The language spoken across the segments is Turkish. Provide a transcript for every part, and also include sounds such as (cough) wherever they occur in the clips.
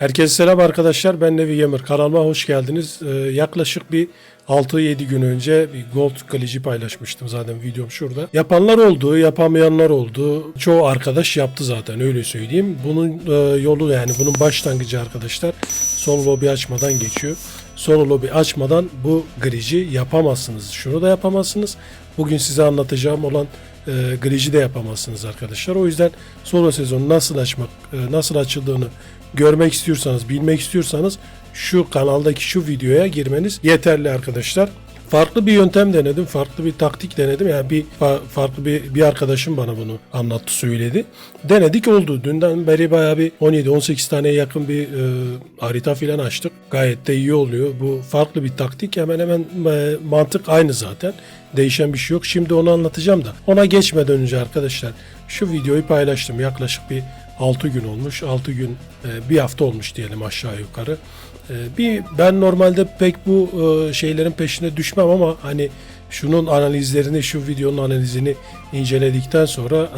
Herkese selam arkadaşlar. Ben Nevi Gamer. Kanalıma hoş geldiniz. Ee, yaklaşık bir 6-7 gün önce bir Gold Glitch'i paylaşmıştım zaten videom şurada. Yapanlar oldu, yapamayanlar oldu. Çoğu arkadaş yaptı zaten öyle söyleyeyim. Bunun e, yolu yani bunun başlangıcı arkadaşlar son lobi açmadan geçiyor. Son lobi açmadan bu glitch'i yapamazsınız. Şunu da yapamazsınız. Bugün size anlatacağım olan e, glitch'i de yapamazsınız arkadaşlar. O yüzden solo sezonu nasıl açmak, e, nasıl açıldığını görmek istiyorsanız, bilmek istiyorsanız şu kanaldaki şu videoya girmeniz yeterli arkadaşlar. Farklı bir yöntem denedim, farklı bir taktik denedim. Yani bir fa- farklı bir bir arkadaşım bana bunu anlattı, söyledi. Denedik oldu. Dünden beri bayağı bir 17-18 taneye yakın bir e, harita filan açtık. Gayet de iyi oluyor. Bu farklı bir taktik. Hemen hemen e, mantık aynı zaten. Değişen bir şey yok. Şimdi onu anlatacağım da. Ona geçmeden önce arkadaşlar şu videoyu paylaştım. Yaklaşık bir 6 gün olmuş. 6 gün e, bir hafta olmuş diyelim aşağı yukarı. E, Bir ben normalde pek bu e, şeylerin peşine düşmem ama hani şunun analizlerini, şu videonun analizini inceledikten sonra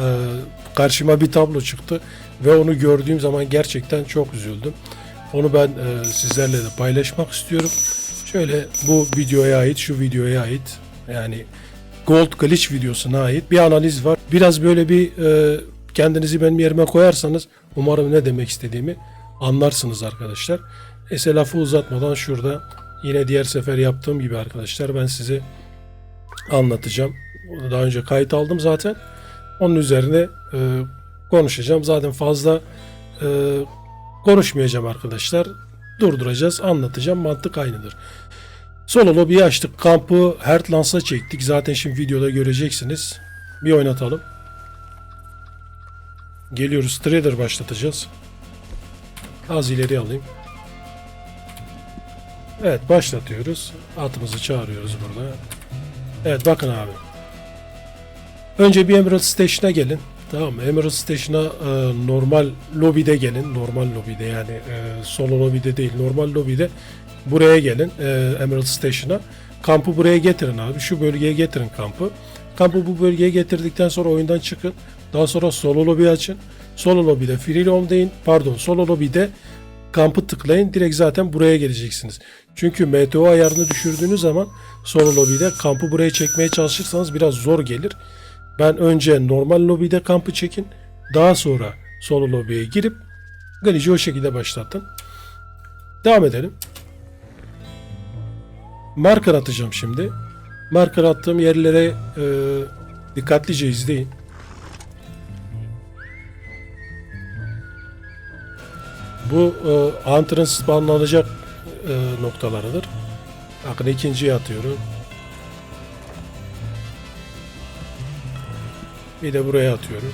karşıma bir tablo çıktı ve onu gördüğüm zaman gerçekten çok üzüldüm. Onu ben sizlerle de paylaşmak istiyorum. Şöyle bu videoya ait, şu videoya ait yani Gold Glitch videosuna ait bir analiz var. Biraz böyle bir e, kendinizi benim yerime koyarsanız umarım ne demek istediğimi anlarsınız arkadaşlar. Neyse lafı uzatmadan şurada yine diğer sefer yaptığım gibi arkadaşlar ben size anlatacağım. Daha önce kayıt aldım zaten. Onun üzerine e, konuşacağım. Zaten fazla e, konuşmayacağım arkadaşlar. Durduracağız, anlatacağım. Mantık aynıdır. Solo lobiyi açtık. Kampı Heartlands'a çektik. Zaten şimdi videoda göreceksiniz. Bir oynatalım. Geliyoruz. Trader başlatacağız. Az ileri alayım. Evet başlatıyoruz. Atımızı çağırıyoruz burada. Evet bakın abi. Önce bir Emerald Station'a gelin. Tamam? Emerald Station'a e, normal lobide gelin. Normal lobide yani e, solo lobide değil. Normal lobide buraya gelin. E, Emerald Station'a. Kampı buraya getirin abi. Şu bölgeye getirin kampı. Kampı bu bölgeye getirdikten sonra oyundan çıkın. Daha sonra solo lobi açın. Solo lobide free roam deyin. Pardon solo lobide kampı tıklayın. Direkt zaten buraya geleceksiniz. Çünkü MTO ayarını düşürdüğünüz zaman solo lobide kampı buraya çekmeye çalışırsanız biraz zor gelir. Ben önce normal lobide kampı çekin. Daha sonra solo lobiye girip Glitch'i o şekilde başlattım. Devam edelim. Marker atacağım şimdi. Marker attığım yerlere e, dikkatlice izleyin. Bu e, Hunter'ın spawnlanacak e, noktalarıdır. Bakın ikinciye atıyorum. Bir de buraya atıyorum.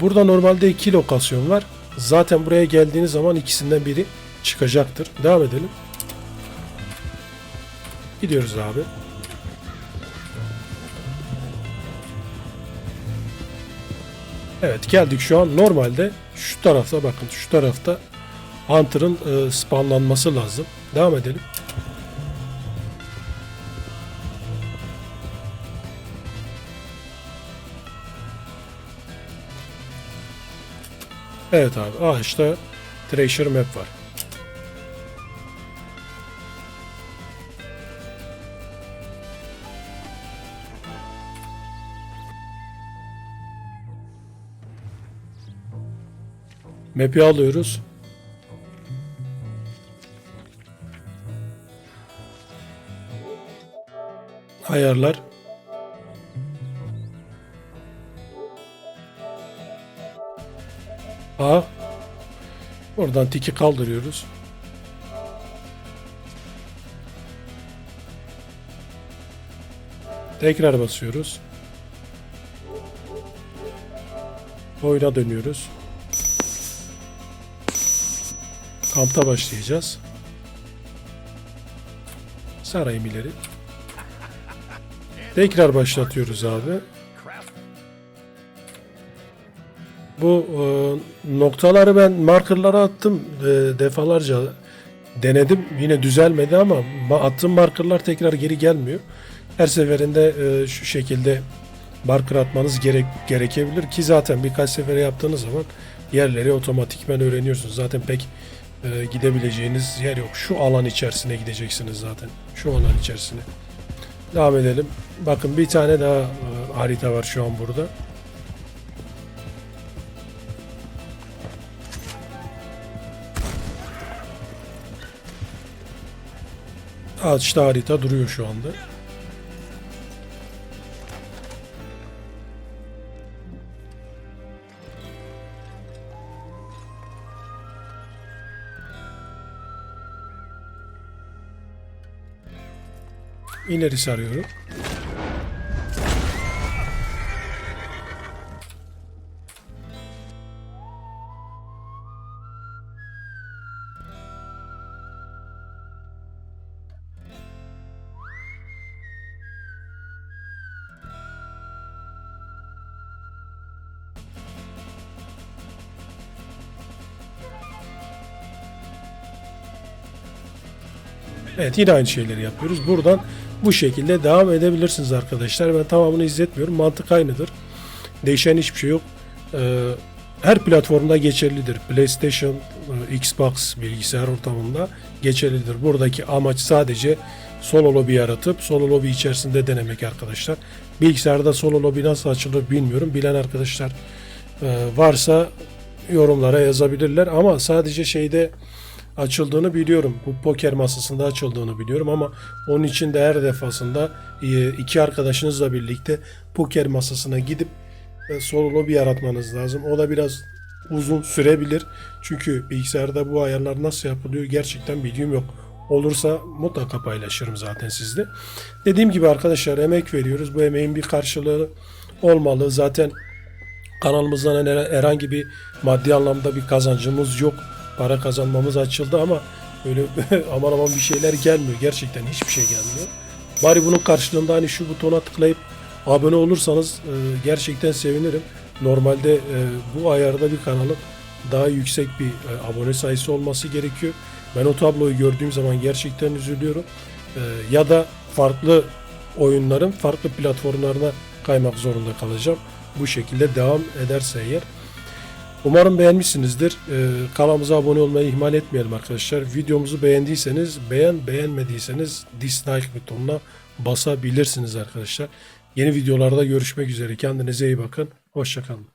Burada normalde iki lokasyon var. Zaten buraya geldiğiniz zaman ikisinden biri çıkacaktır. Devam edelim. Gidiyoruz abi. Evet geldik şu an normalde şu tarafta bakın şu tarafta Hunter'ın e, spawnlanması lazım. Devam edelim. Evet abi ağaçta Treasure Map var. Map'i alıyoruz. Ayarlar. A. Oradan tiki kaldırıyoruz. Tekrar basıyoruz. Oyuna dönüyoruz. Kampta başlayacağız. Sarayım ileri. Tekrar başlatıyoruz abi. Bu e, noktaları ben markerlara attım e, defalarca denedim. Yine düzelmedi ama ma- attığım markerlar tekrar geri gelmiyor. Her seferinde e, şu şekilde marker atmanız gerek gerekebilir ki zaten birkaç sefere yaptığınız zaman yerleri otomatikmen öğreniyorsunuz. Zaten pek e, gidebileceğiniz yer yok. Şu alan içerisine gideceksiniz zaten. Şu alan içerisine. Devam edelim. Bakın bir tane daha e, harita var şu an burada. Ağaçta harita duruyor şu anda. İlerisi arıyorum. Evet yine aynı şeyleri yapıyoruz. Buradan bu şekilde devam edebilirsiniz arkadaşlar. Ben tamamını izletmiyorum. Mantık aynıdır. Değişen hiçbir şey yok. Ee, her platformda geçerlidir. PlayStation, e, Xbox bilgisayar ortamında geçerlidir. Buradaki amaç sadece solo lobby yaratıp solo lobby içerisinde denemek arkadaşlar. Bilgisayarda solo lobby nasıl açılır bilmiyorum. Bilen arkadaşlar e, varsa yorumlara yazabilirler ama sadece şeyde açıldığını biliyorum. Bu poker masasında açıldığını biliyorum ama onun için de her defasında e, iki arkadaşınızla birlikte poker masasına gidip e, solo lobby yaratmanız lazım. O da biraz uzun sürebilir. Çünkü bilgisayarda bu ayarlar nasıl yapılıyor gerçekten bilgim yok. Olursa mutlaka paylaşırım zaten sizde. Dediğim gibi arkadaşlar emek veriyoruz. Bu emeğin bir karşılığı olmalı. Zaten kanalımızdan her- herhangi bir maddi anlamda bir kazancımız yok. Para kazanmamız açıldı ama öyle (laughs) aman aman bir şeyler gelmiyor. Gerçekten hiçbir şey gelmiyor. Bari bunun karşılığında hani şu butona tıklayıp abone olursanız e, gerçekten sevinirim. Normalde e, bu ayarda bir kanalın daha yüksek bir e, abone sayısı olması gerekiyor. Ben o tabloyu gördüğüm zaman gerçekten üzülüyorum. E, ya da farklı oyunların farklı platformlarına kaymak zorunda kalacağım. Bu şekilde devam ederse eğer. Umarım beğenmişsinizdir. Ee, kanalımıza abone olmayı ihmal etmeyelim arkadaşlar. Videomuzu beğendiyseniz beğen, beğenmediyseniz dislike butonuna basabilirsiniz arkadaşlar. Yeni videolarda görüşmek üzere. Kendinize iyi bakın. Hoşçakalın.